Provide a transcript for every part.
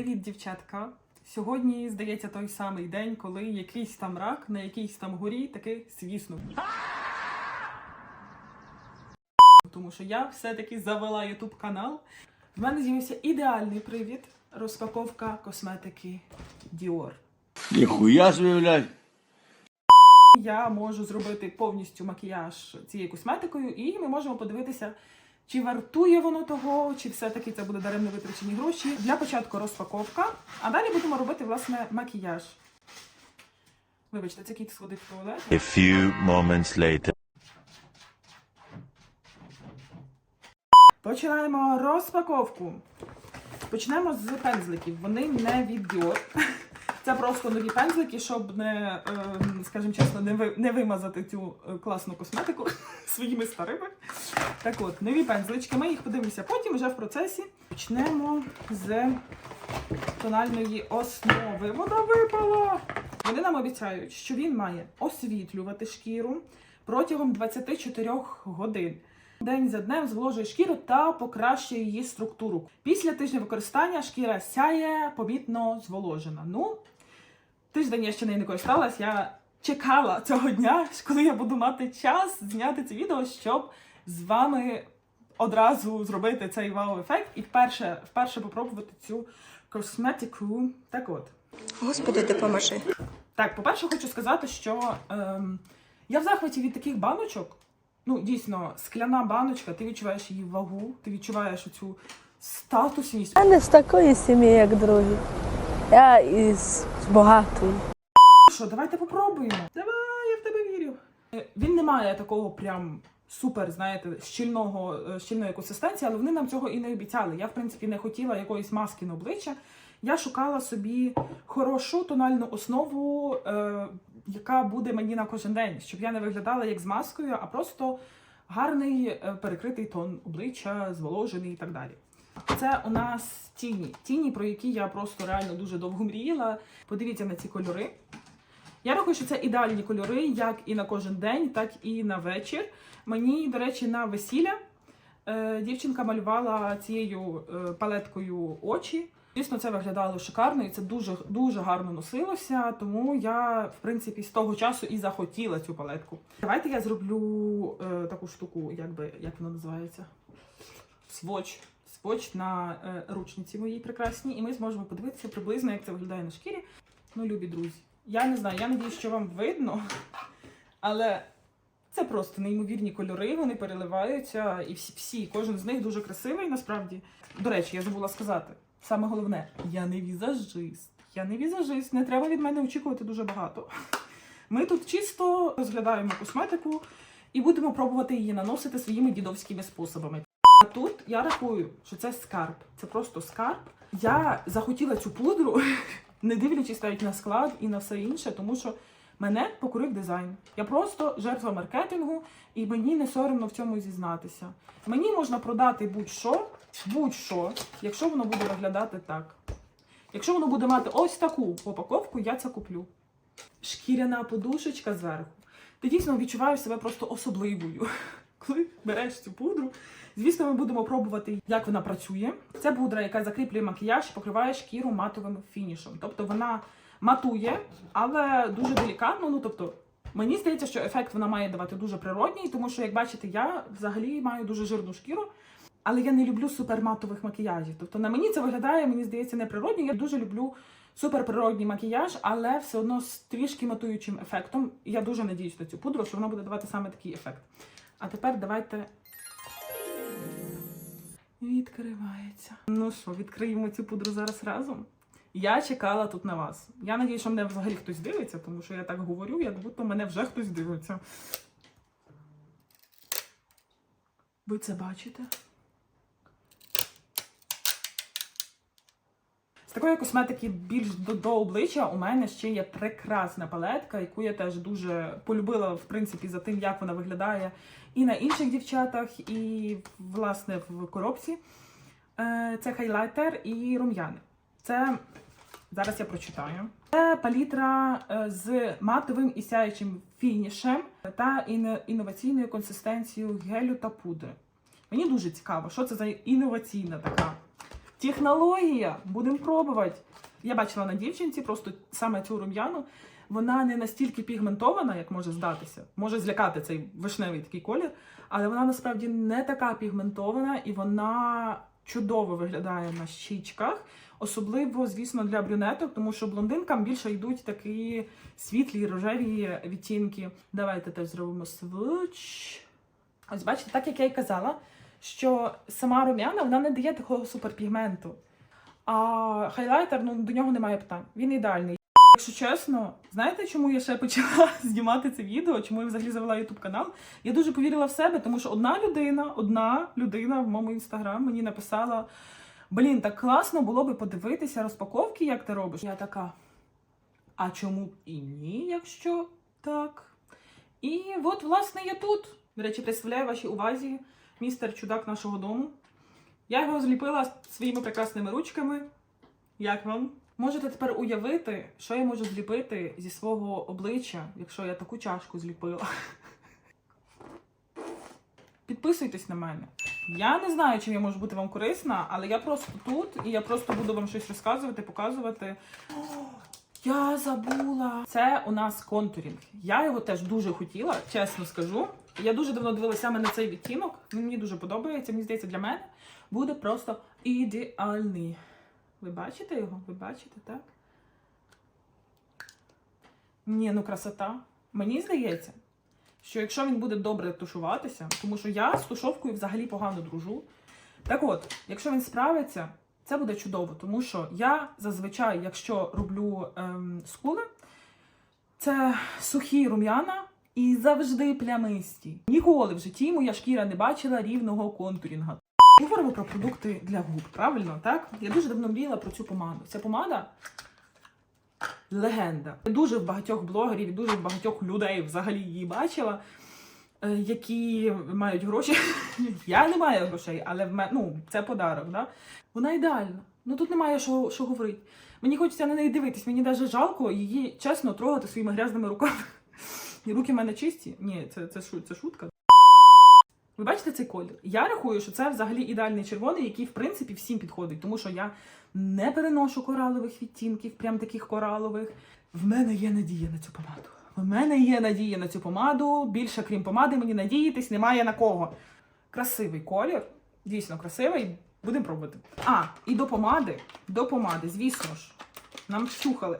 Привіт, дівчатка! Сьогодні, здається, той самий день, коли якийсь там рак на якійсь там горі таки свіснув. Тому що я все-таки завела YouTube канал. В мене з'явився ідеальний привід розпаковка косметики Dior. Ніхуя блядь. Я можу зробити повністю макіяж цією косметикою, і ми можемо подивитися, чи вартує воно того, чи все-таки це буде даремно витрачені гроші. Для початку розпаковка, а далі будемо робити власне макіяж. Вибачте, це кіт сходив в туалет. A few moments later. Починаємо розпаковку. Почнемо з пензликів. Вони не від Dior. Це просто нові пензлики, щоб не, ем, скажімо чесно, не вимазати цю е, класну косметику своїми старими. Так от, нові пензлички. Ми їх подивимося потім, вже в процесі. Почнемо з тональної основи. Вода випала! Вони нам обіцяють, що він має освітлювати шкіру протягом 24 годин. День за днем зволожує шкіру та покращує її структуру. Після тижня використання шкіра сяє помітно зволожена. Ну, тиждень я ще не користалась. Я чекала цього дня, коли я буду мати час зняти це відео, щоб з вами одразу зробити цей вау-ефект і вперше, вперше попробувати цю косметику. Так от. Господи, допоможи. Так, по-перше, хочу сказати, що ем, я в захваті від таких баночок. Ну, дійсно, скляна баночка, ти відчуваєш її вагу, ти відчуваєш оцю статусність. Я не з такої сім'ї, як другі. Я із багатої. Що, давайте попробуємо. Давай, я в тебе вірю. Е, Він не має такого прям супер, знаєте, щільного, е, щільної консистенції, але вони нам цього і не обіцяли. Я, в принципі, не хотіла якоїсь маски на обличчя. Я шукала собі хорошу тональну основу, е, яка буде мені на кожен день, щоб я не виглядала як з маскою, а просто гарний е, перекритий тон обличчя, зволожений і так далі. Це у нас тіні. Тіні, про які я просто реально дуже довго мріяла. Подивіться на ці кольори. Я рахую, що це ідеальні кольори, як і на кожен день, так і на вечір. Мені, до речі, на весілля е, дівчинка малювала цією е, палеткою очі. Звісно, це виглядало шикарно і це дуже дуже гарно носилося. Тому я, в принципі, з того часу і захотіла цю палетку. Давайте я зроблю е, таку штуку, як би як вона називається? Своч. Своч на е, ручниці моїй прекрасній, і ми зможемо подивитися приблизно, як це виглядає на шкірі. Ну, любі друзі. Я не знаю, я надію, що вам видно, але це просто неймовірні кольори, вони переливаються, і всі, всі, кожен з них дуже красивий насправді. До речі, я забула сказати. Саме головне, я не візажист. Я не візажист, не треба від мене очікувати дуже багато. Ми тут чисто розглядаємо косметику і будемо пробувати її наносити своїми дідовськими способами. А тут я рахую, що це скарб. Це просто скарб. Я захотіла цю пудру, не дивлячись навіть на склад і на все інше, тому що мене покорив дизайн. Я просто жертва маркетингу, і мені не соромно в цьому зізнатися. Мені можна продати будь-що, будь-що, якщо воно буде виглядати так. Якщо воно буде мати ось таку упаковку, я це куплю. Шкіряна подушечка зверху. Ти дійсно відчуваєш себе просто особливою. Коли береш цю пудру, звісно, ми будемо пробувати, як вона працює. Це пудра, яка закріплює макіяж і покриває шкіру матовим фінішем. Тобто вона матує, але дуже делікатно. Ну тобто, мені здається, що ефект вона має давати дуже природній, тому що, як бачите, я взагалі маю дуже жирну шкіру. Але я не люблю суперматових макіяжів. Тобто на мені це виглядає, мені здається, неприродньо. Я дуже люблю суперприродній макіяж, але все одно з трішки матуючим ефектом. Я дуже надіюсь на цю пудру, що вона буде давати саме такий ефект. А тепер давайте. Відкривається. Ну що, відкриємо цю пудру зараз разом. Я чекала тут на вас. Я надію, що мене взагалі хтось дивиться, тому що я так говорю, як будто мене вже хтось дивиться. Ви це бачите? З такої косметики більш до, до обличчя у мене ще є прекрасна палетка, яку я теж дуже полюбила, в принципі, за тим, як вона виглядає і на інших дівчатах, і, власне, в коробці. Е, Це хайлайтер і рум'яни. Це зараз я прочитаю. Це палітра е, з матовим і сяючим фінішем та інноваційною консистенцією гелю та пудри. Мені дуже цікаво, що це за інноваційна така Технологія! Будемо пробувати. Я бачила на дівчинці просто саме цю рум'яну. Вона не настільки пігментована, як може здатися. Може злякати цей вишневий такий колір, але вона насправді не така пігментована і вона чудово виглядає на щічках. Особливо, звісно, для брюнеток, тому що блондинкам більше йдуть такі світлі рожеві відтінки. Давайте теж зробимо свич. Ось бачите, так як я й казала, що сама рум'яна вона не дає такого суперпігменту. А хайлайтер, ну до нього немає питань. Він ідеальний. Якщо чесно, знаєте, чому я ще почала знімати це відео? Чому я взагалі завела YouTube канал? Я дуже повірила в себе, тому що одна людина, одна людина в моєму інстаграм мені написала: Блін, так класно було би подивитися розпаковки, як ти робиш. Я така. А чому і ні, якщо так? І от, власне, я тут. До речі, представляю вашій увазі містер чудак нашого дому. Я його зліпила своїми прекрасними ручками. Як вам? Можете тепер уявити, що я можу зліпити зі свого обличчя, якщо я таку чашку зліпила. Підписуйтесь на мене. Я не знаю, чим я можу бути вам корисна, але я просто тут і я просто буду вам щось розказувати, показувати. Я забула. Це у нас контурінг. Я його теж дуже хотіла, чесно скажу. Я дуже давно дивилася на цей відтінок. Він мені дуже подобається. Мені здається, для мене буде просто ідеальний. Ви бачите його? Ви бачите, так? Ні, ну красота. Мені здається, що якщо він буде добре тушуватися, тому що я з тушовкою взагалі погано дружу. Так от, якщо він справиться, це буде чудово, тому що я зазвичай, якщо роблю ем, скули, це сухі рум'яна і завжди плямисті. Ніколи в житті моя шкіра не бачила рівного контурінга. Говоримо про продукти для губ, правильно? Так? Я дуже давно мріяла про цю помаду. Ця помада легенда. Дуже в багатьох блогерів дуже в багатьох людей взагалі її бачила, які мають гроші. Я не маю грошей, але в мене ну, це подарок. Да? Вона ідеальна. Ну тут немає що, що говорити. Мені хочеться на неї дивитись, мені навіть жалко її чесно трогати своїми грязними руками. І руки в мене чисті. Ні, це, це, це шутка. Ви бачите цей колір? Я рахую, що це взагалі ідеальний червоний, який в принципі всім підходить, тому що я не переношу коралових відтінків, прям таких коралових. В мене є надія на цю помаду. В мене є надія на цю помаду. Більше, крім помади, мені надіятись немає на кого. Красивий колір, дійсно красивий. Будемо пробувати. А, і до помади, до помади, звісно ж, нам вчухали.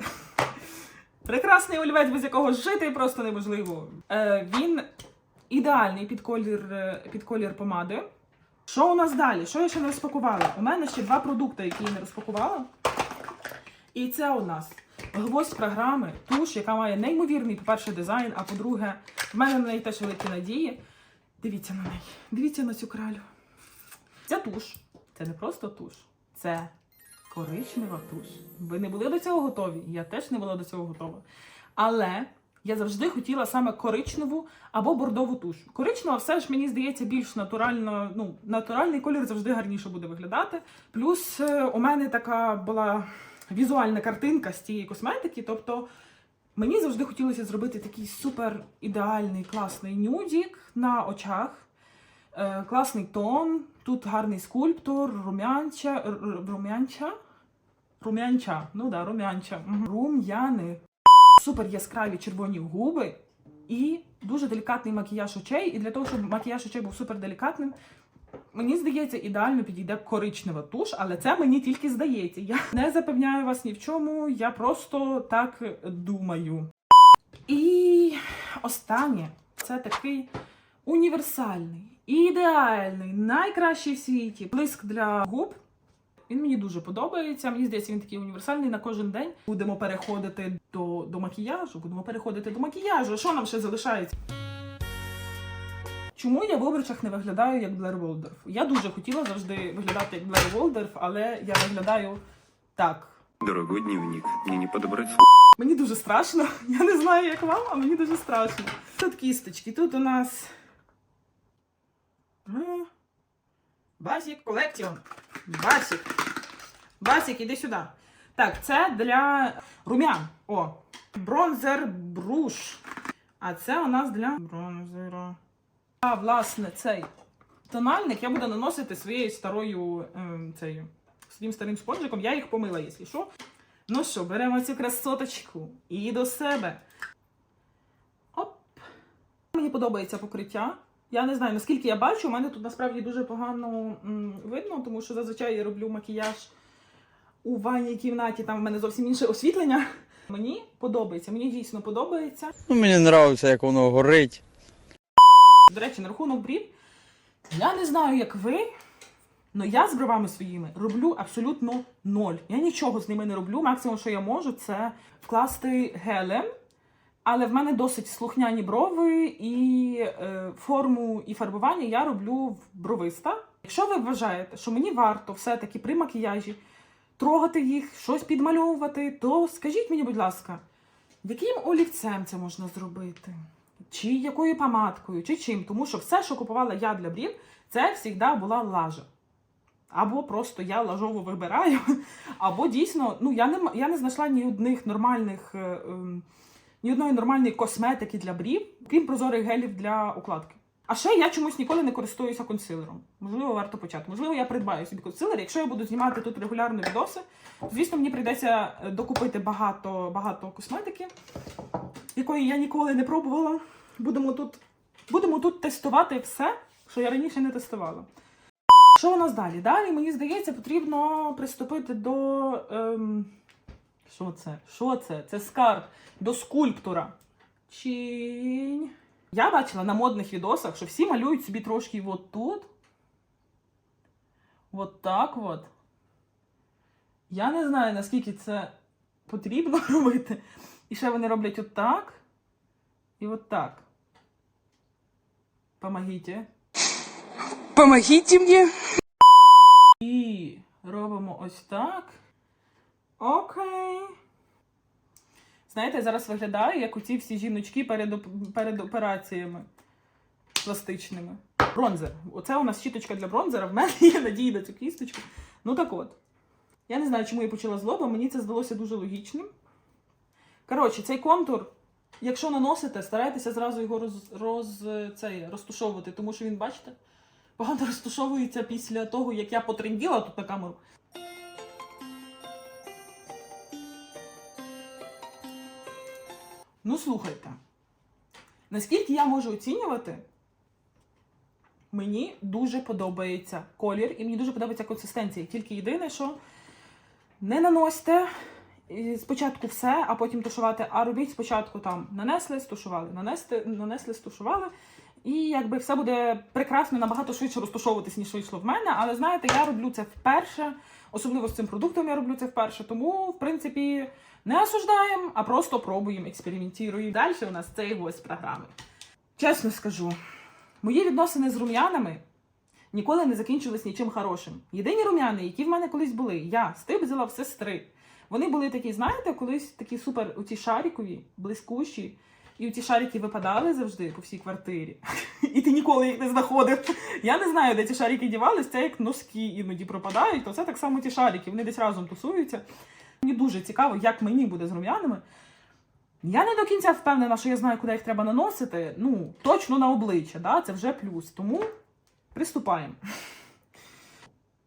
Прекрасний олівець, без якого жити просто неможливо. Е, він ідеальний під колір, е, під колір помади. Що у нас далі? Що я ще не розпакувала? У мене ще два продукти, які я не розпакувала. І це у нас гвоздь програми, туш, яка має неймовірний, по-перше, дизайн, а по-друге, в мене на неї теж великі надії. Дивіться на неї. Дивіться на цю кралю. Ця туш. Це не просто туш, це коричнева туш. Ви не були до цього готові? Я теж не була до цього готова. Але я завжди хотіла саме коричневу або бордову туш. Коричнева все ж мені здається більш натурально. Ну, натуральний колір завжди гарніше буде виглядати. Плюс е, у мене така була візуальна картинка з цієї косметики. Тобто мені завжди хотілося зробити такий супер ідеальний класний нюдік на очах. Е, класний тон, тут гарний скульптор, рум'янча, рум'янча, рум'янча, ну да, рум'янча, рум'яни, супер яскраві червоні губи і дуже делікатний макіяж очей. І для того, щоб макіяж очей був супер делікатним, мені здається, ідеально підійде коричнева туш, але це мені тільки здається. Я не запевняю вас ні в чому, я просто так думаю. І останнє це такий універсальний, ідеальний, найкращий в світі блиск для губ. Він мені дуже подобається. Мені здається, він такий універсальний на кожен день. Будемо переходити до, до макіяжу. Будемо переходити до макіяжу. Що нам ще залишається? Чому я в обручах не виглядаю як Блер Волдорф? Я дуже хотіла завжди виглядати як Блер Волдорф, але я виглядаю так. Дорогой дневник, мне не подобрать Мені дуже страшно. Я не знаю, як вам, а мені дуже страшно. Тут кісточки, тут у нас. Басік колекціон. Басік. Басік, іди сюди. Так, це для румян. О. Бронзер бруш. А це у нас для бронзера. А, власне, цей тональник я буду наносити своєю старою ем, цією своїм старим спонжиком. Я їх помила, якщо що. Ну що, беремо цю красоточку і до себе. Оп. Мені подобається покриття. Я не знаю, наскільки я бачу, у мене тут насправді дуже погано видно, тому що зазвичай я роблю макіяж у ванній кімнаті, там в мене зовсім інше освітлення. Мені подобається, мені дійсно подобається. Ну, мені подобається, як воно горить. До речі, на рахунок брів, я не знаю, як ви, але я з бровами своїми роблю абсолютно ноль. Я нічого з ними не роблю. Максимум, що я можу, це вкласти гелем. Але в мене досить слухняні брови, і е, форму і фарбування я роблю в бровиста. Якщо ви вважаєте, що мені варто все-таки при макіяжі трогати їх, щось підмальовувати, то скажіть мені, будь ласка, яким олівцем це можна зробити? Чи якою помадкою, чи чим? Тому що все, що купувала я для брів, це завжди була лажа. Або просто я лажово вибираю, або дійсно, ну я не, я не знайшла ні одних нормальних, е, ем, ні одної нормальної косметики для брів, крім прозорих гелів для укладки. А ще я чомусь ніколи не користуюся консилером. Можливо, варто почати. Можливо, я придбаю собі консилер. Якщо я буду знімати тут регулярно відоси, звісно, мені прийдеться е, докупити багато, багато косметики, якої я ніколи не пробувала. Будемо тут, будемо тут тестувати все, що я раніше не тестувала. Що у нас далі? Далі, мені здається, потрібно приступити до. Ем... Що це? Що це? Це скарб до скульптора. Чинь. Я бачила на модних відосах, що всі малюють собі трошки от тут. От так от. Я не знаю, наскільки це потрібно робити. І ще вони роблять отак. І от так. Помогите. Помогите мне. І робимо ось так. Окей. Знаєте, я зараз виглядаю, як оці всі жіночки перед, перед операціями пластичними. Бронзер. Оце у нас щіточка для бронзера. В мене є надії на цю кісточку. Ну так от. Я не знаю, чому я почала з лоба, мені це здалося дуже логічним. Коротше, цей контур, якщо наносите, старайтеся зразу його роз, роз, цей, розтушовувати, тому що він, бачите, погано розташовується після того, як я потренділа тут на камеру. Ну, слухайте. Наскільки я можу оцінювати, мені дуже подобається колір і мені дуже подобається консистенція. Тільки єдине, що не наносьте спочатку все, а потім тушувати, а робіть спочатку там нанесли, стушували, нанесли, нанесли, стушували. І якби все буде прекрасно, набагато швидше розташовуватись, ніж вийшло в мене. Але знаєте, я роблю це вперше, особливо з цим продуктом я роблю це вперше. Тому, в принципі, не осуждаємо, а просто пробуємо, експериментуємо. Далі у нас цей гость програми. Чесно скажу, мої відносини з рум'янами ніколи не закінчились нічим хорошим. Єдині рум'яни, які в мене колись були, я стибзила в сестри. Вони були такі, знаєте, колись такі супер оці шарикові, блискучі. І ці шарики випадали завжди по всій квартирі. І ти ніколи їх не знаходив. Я не знаю, де ці шарики дівались, це як носки іноді пропадають, то це так само ті шарики, вони десь разом тусуються. Мені дуже цікаво, як мені буде з рум'янами. Я не до кінця впевнена, що я знаю, куди їх треба наносити. Ну, точно на обличчя, да? це вже плюс. Тому приступаємо.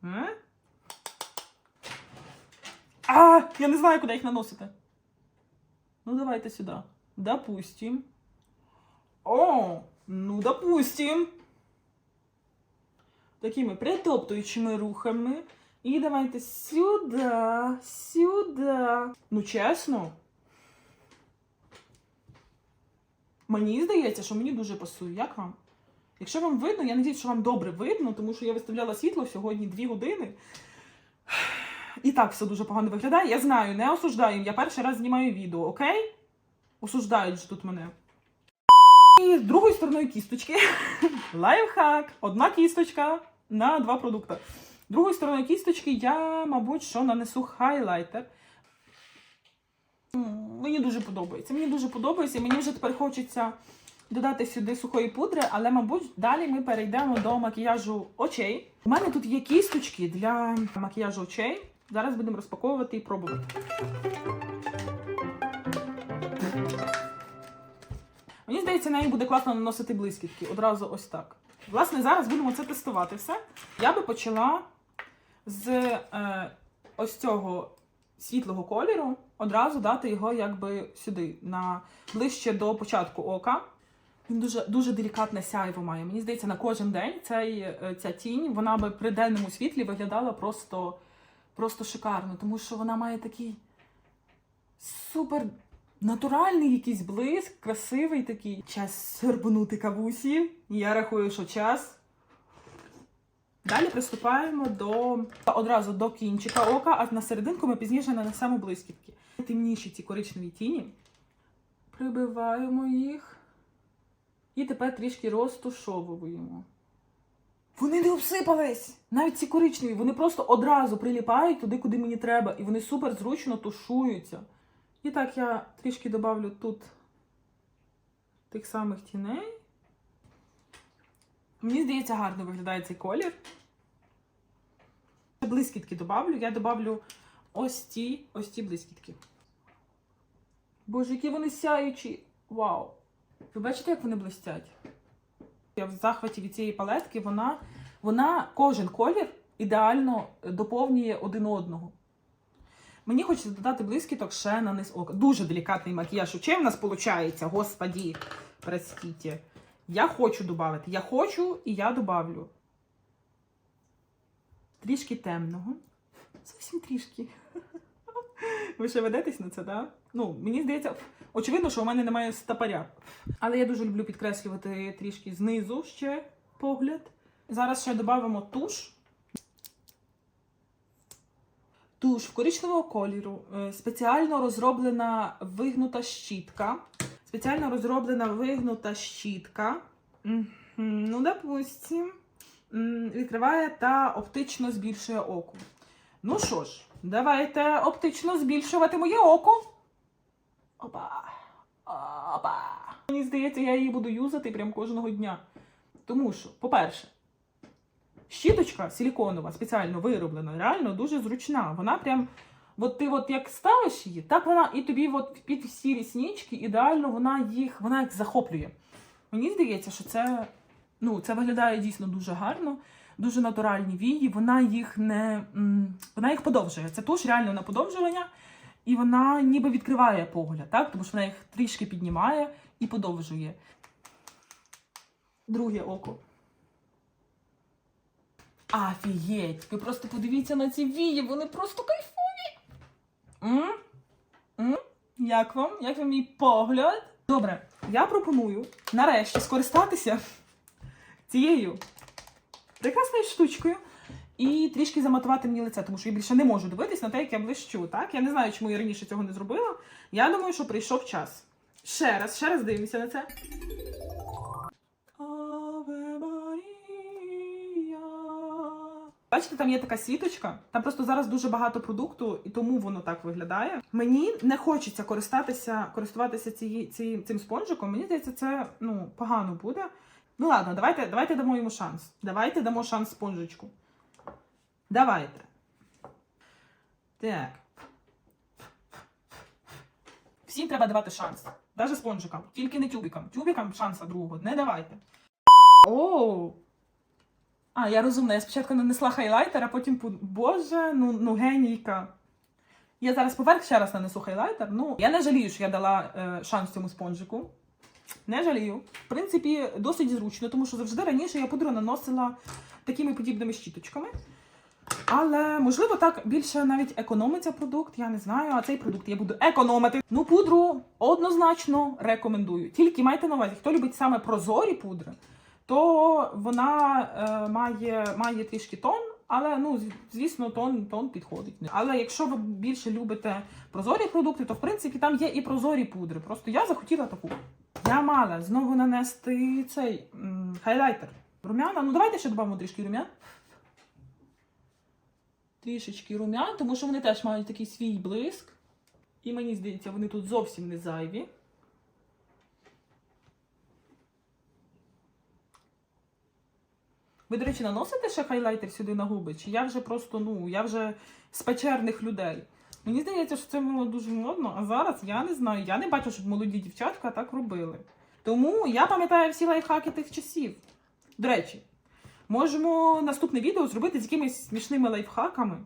А, я не знаю, куди їх наносити. Ну, давайте сюди. Допустим. О, ну, допустим. Такими притоптуючими рухами. І давайте сюди, сюди. Ну, чесно. Мені здається, що мені дуже пасує. Як вам? Якщо вам видно, я надіюсь, що вам добре видно, тому що я виставляла світло сьогодні дві години. І так все дуже погано виглядає. Я знаю, не осуждаю. Я перший раз знімаю відео, окей? Осуждають же тут мене. І з другою стороною кісточки. Лайфхак. Одна кісточка на два продукти. Другою стороною кісточки я, мабуть, що нанесу хайлайтер. Мені дуже подобається. Мені дуже подобається. Мені вже тепер хочеться додати сюди сухої пудри, але, мабуть, далі ми перейдемо до макіяжу очей. У мене тут є кісточки для макіяжу очей. Зараз будемо розпаковувати і пробувати. Мені здається, нею буде класно наносити блискітки. Одразу ось так. Власне, зараз будемо це тестувати все. Я би почала з е, ось цього світлого кольору одразу дати його якби сюди, на ближче до початку ока. Він дуже дуже делікатне сяйво має. Мені здається, на кожен день цей, е, ця тінь, вона би при денному світлі виглядала просто, просто шикарно, тому що вона має такий супер натуральний якийсь блиск, красивий такий. Час сербнути кавусі. Я рахую, що час. Далі приступаємо до одразу до кінчика ока, а на серединку ми пізніше нанесемо блискітки. Темніші ці коричневі тіні. Прибиваємо їх. І тепер трішки розтушовуємо. Вони не обсипались! Навіть ці коричневі, вони просто одразу приліпають туди, куди мені треба, і вони супер зручно тушуються. І так я трішки добавлю тут тих самих тіней. Мені здається, гарно виглядає цей колір. Блискітки добавлю. Я добавлю ось ті, ось ті блискітки. Боже, які вони сяючі! Вау! Ви бачите, як вони блистять? Я в захваті від цієї палетки, вона, вона кожен колір ідеально доповнює один одного. Мені хочеться додати блискіток ще на низ ока. Дуже делікатний макіяж. Чим в нас виходить? Господі, простите. Я хочу додати. Я хочу і я добавлю. Трішки темного. Зовсім трішки. Ви ще ведетесь на це, так? Ну, мені здається, очевидно, що у мене немає стопоря. Але я дуже люблю підкреслювати трішки знизу ще погляд. Зараз ще додамо туш. Туш коричневого кольору. Е, Спеціально розроблена вигнута щітка. Спеціально розроблена вигнута щітка. Ну, допустим. Відкриває та оптично збільшує око. Ну що ж, давайте оптично збільшувати моє око. Опа. Опа. Мені здається, я її буду юзати прям кожного дня. Тому що, по-перше, щіточка силіконова, спеціально вироблена, реально дуже зручна. Вона прям, от ти от як ставиш її, так вона і тобі от під всі ріснички, ідеально вона їх, вона їх захоплює. Мені здається, що це, ну, це виглядає дійсно дуже гарно, дуже натуральні вії. Вона їх не вона їх подовжує. Це туш реально на подовжування, і вона ніби відкриває погляд, так? Тому що вона їх трішки піднімає і подовжує. Друге око. Афігеть! Ви просто подивіться на ці вії, вони просто кайфові. М? М? Як вам? Як вам мій погляд? Добре, я пропоную нарешті скористатися цією прекрасною штучкою і трішки заматувати мені лице, тому що я більше не можу дивитись на те, як я блищу. Так? Я не знаю, чому я раніше цього не зробила. Я думаю, що прийшов час. Ще раз, ще раз дивимося на це. Бачите, там є така світочка. Там просто зараз дуже багато продукту, і тому воно так виглядає. Мені не хочеться користатися, користуватися цією, ці, цим спонжиком. Мені здається, це ну, погано буде. Ну ладно, давайте, давайте дамо йому шанс. Давайте дамо шанс спонжичку. Давайте. Так. Всім треба давати шанс. Навіть спонжикам. Тільки не тюбікам. Тюбікам шанса другого не давайте. Оу. А, я розумна. Я спочатку нанесла хайлайтер, а потім Боже, ну, ну генійка. Я зараз поверх ще раз нанесу хайлайтер. Ну, я не жалію, що я дала е, шанс цьому спонжику. Не жалію. В принципі, досить зручно, тому що завжди раніше я пудру наносила такими подібними щіточками. Але можливо так більше навіть економиться продукт, я не знаю. А цей продукт я буду економити. Ну, пудру однозначно рекомендую. Тільки майте на увазі, хто любить саме прозорі пудри, то вона е, має, має трішки тон, але ну звісно, тон, тон підходить. Але якщо ви більше любите прозорі продукти, то в принципі там є і прозорі пудри. Просто я захотіла таку. Я мала знову нанести цей м, хайлайтер. Румяна. Ну давайте ще додамо трішки румян. Трішечки румян, тому що вони теж мають такий свій блиск. І мені здається, вони тут зовсім не зайві. Ви, до речі, наносите ще хайлайтер сюди на губи? Чи я вже просто, ну, я вже з печерних людей? Мені здається, що це було дуже модно, а зараз я не знаю. Я не бачу, щоб молоді дівчатка так робили. Тому я пам'ятаю всі лайфхаки тих часів. До речі, можемо наступне відео зробити з якимись смішними лайфхаками.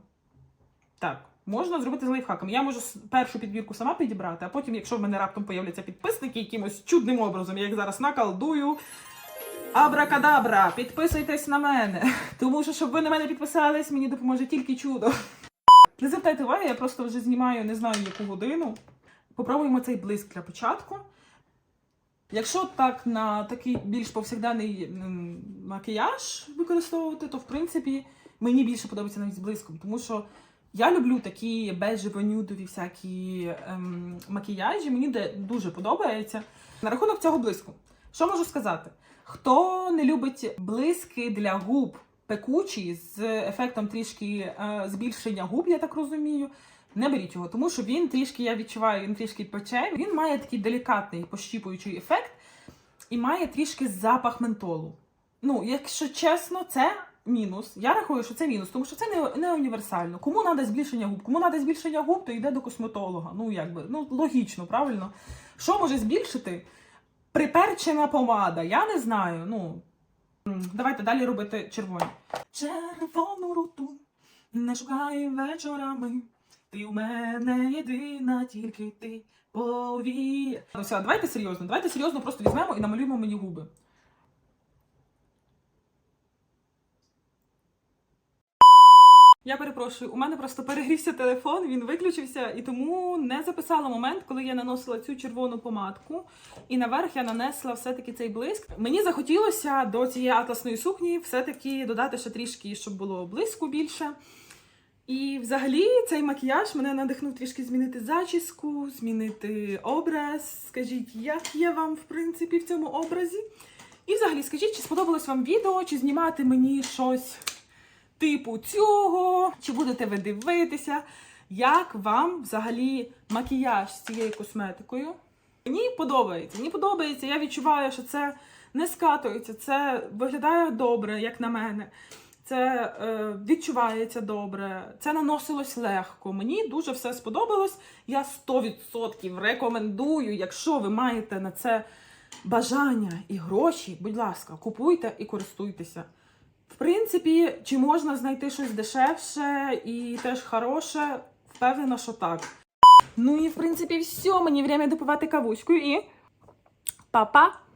Так, Можна зробити з лайфхаком. Я можу першу підбірку сама підібрати, а потім, якщо в мене раптом появляться підписники якимось чудним образом, я їх зараз накалдую. Абракадабра, підписуйтесь на мене. Тому що, щоб ви на мене підписались, мені допоможе тільки чудо. Не звертайте уваги, я просто вже знімаю не знаю яку годину. Попробуємо цей блиск для початку. Якщо так на такий більш повсякденний макіяж використовувати, то в принципі мені більше подобається навіть з блиском, тому що я люблю такі бежево-нюдові всякі ем, макіяжі, мені дуже подобається. На рахунок цього блиску, що можу сказати? Хто не любить блиски для губ пекучі з ефектом трішки е, збільшення губ, я так розумію, не беріть його, тому що він трішки, я відчуваю, він трішки пече. Він має такий делікатний пощіпуючий ефект і має трішки запах ментолу. Ну, якщо чесно, це мінус. Я рахую, що це мінус, тому що це не, не універсально. Кому треба збільшення губ? Кому треба збільшення губ, то йде до косметолога. Ну, якби, ну, логічно, правильно? Що може збільшити? Приперчена помада. Я не знаю. Ну, давайте далі робити червоні. Червону руту не шукай вечорами. Ти у мене єдина, тільки ти повір. Ну все, давайте серйозно. Давайте серйозно просто візьмемо і намалюємо мені губи. Я перепрошую, у мене просто перегрівся телефон, він виключився, і тому не записала момент, коли я наносила цю червону помадку. І наверх я нанесла все-таки цей блиск. Мені захотілося до цієї атласної сукні все-таки додати ще трішки, щоб було блиску більше. І взагалі цей макіяж мене надихнув трішки змінити зачіску, змінити образ. Скажіть, як є вам, в принципі, в цьому образі? І взагалі, скажіть, чи сподобалось вам відео, чи знімати мені щось типу цього, чи будете ви дивитися, як вам взагалі макіяж з цією косметикою? Мені подобається. Мені подобається. Я відчуваю, що це не скатується, це виглядає добре, як на мене. Це е, відчувається добре, це наносилось легко. Мені дуже все сподобалось. Я 100% рекомендую, якщо ви маєте на це бажання і гроші, будь ласка, купуйте і користуйтеся. В принципі, чи можна знайти щось дешевше і теж хороше? Впевнена, що так. Ну і в принципі, все, мені время допивати кавуську і. Па-па!